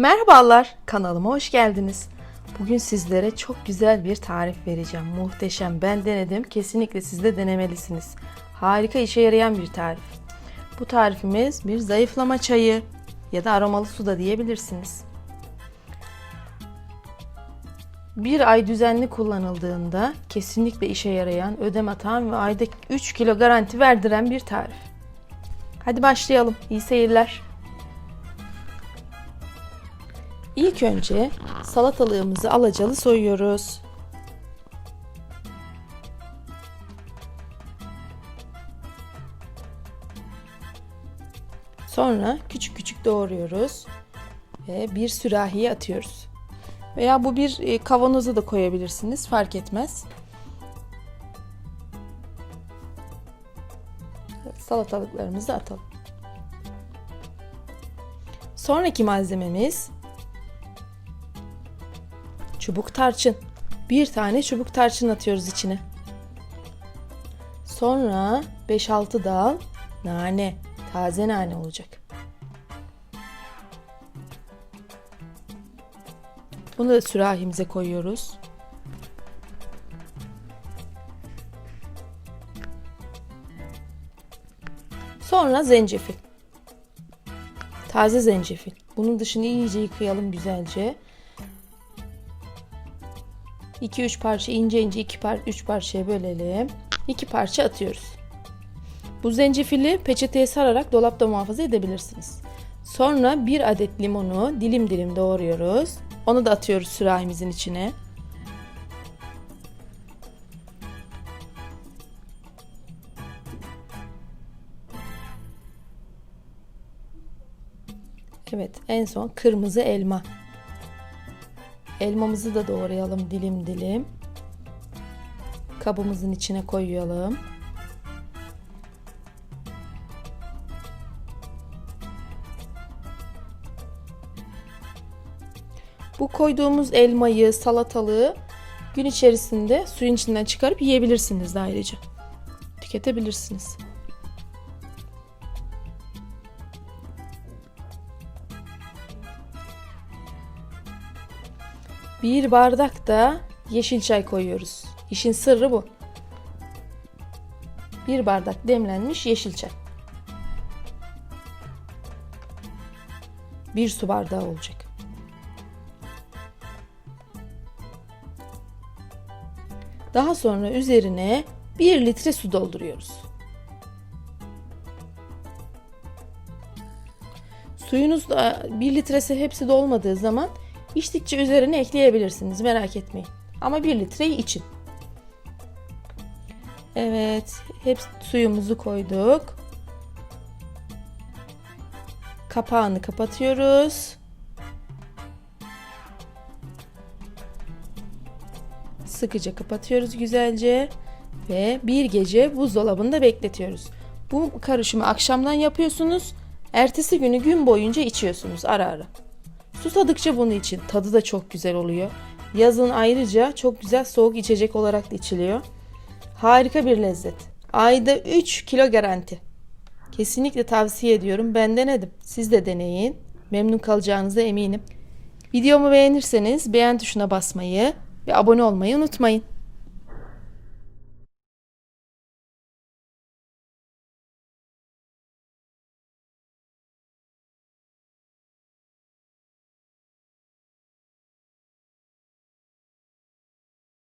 Merhabalar, kanalıma hoş geldiniz. Bugün sizlere çok güzel bir tarif vereceğim. Muhteşem, ben denedim. Kesinlikle siz de denemelisiniz. Harika işe yarayan bir tarif. Bu tarifimiz bir zayıflama çayı ya da aromalı su da diyebilirsiniz. Bir ay düzenli kullanıldığında kesinlikle işe yarayan, ödem atan ve ayda 3 kilo garanti verdiren bir tarif. Hadi başlayalım. İyi seyirler. İlk önce salatalığımızı alacalı soyuyoruz. Sonra küçük küçük doğruyoruz ve bir sürahiye atıyoruz. Veya bu bir e, kavanoza da koyabilirsiniz fark etmez. Salatalıklarımızı atalım. Sonraki malzememiz çubuk tarçın. Bir tane çubuk tarçın atıyoruz içine. Sonra 5-6 dal nane, taze nane olacak. Bunu da sürahimize koyuyoruz. Sonra zencefil. Taze zencefil. Bunun dışını iyice yıkayalım güzelce. 2-3 parça ince ince 2 par 3 parçaya bölelim. 2 parça atıyoruz. Bu zencefili peçeteye sararak dolapta muhafaza edebilirsiniz. Sonra bir adet limonu dilim dilim doğruyoruz. Onu da atıyoruz sürahimizin içine. Evet, en son kırmızı elma. Elmamızı da doğrayalım dilim dilim. Kabımızın içine koyalım. Bu koyduğumuz elmayı, salatalığı gün içerisinde suyun içinden çıkarıp yiyebilirsiniz de ayrıca. Tüketebilirsiniz. Bir bardak da yeşil çay koyuyoruz. İşin sırrı bu. Bir bardak demlenmiş yeşil çay. Bir su bardağı olacak. Daha sonra üzerine 1 litre su dolduruyoruz. Suyunuz da 1 litresi hepsi dolmadığı zaman içtikçe üzerine ekleyebilirsiniz merak etmeyin. Ama 1 litreyi için. Evet, hep suyumuzu koyduk. Kapağını kapatıyoruz. Sıkıca kapatıyoruz güzelce ve bir gece buzdolabında bekletiyoruz. Bu karışımı akşamdan yapıyorsunuz. Ertesi günü gün boyunca içiyorsunuz ara ara. Susadıkça bunu için. Tadı da çok güzel oluyor. Yazın ayrıca çok güzel soğuk içecek olarak da içiliyor. Harika bir lezzet. Ayda 3 kilo garanti. Kesinlikle tavsiye ediyorum. Ben denedim. Siz de deneyin. Memnun kalacağınıza eminim. Videomu beğenirseniz beğen tuşuna basmayı ve abone olmayı unutmayın.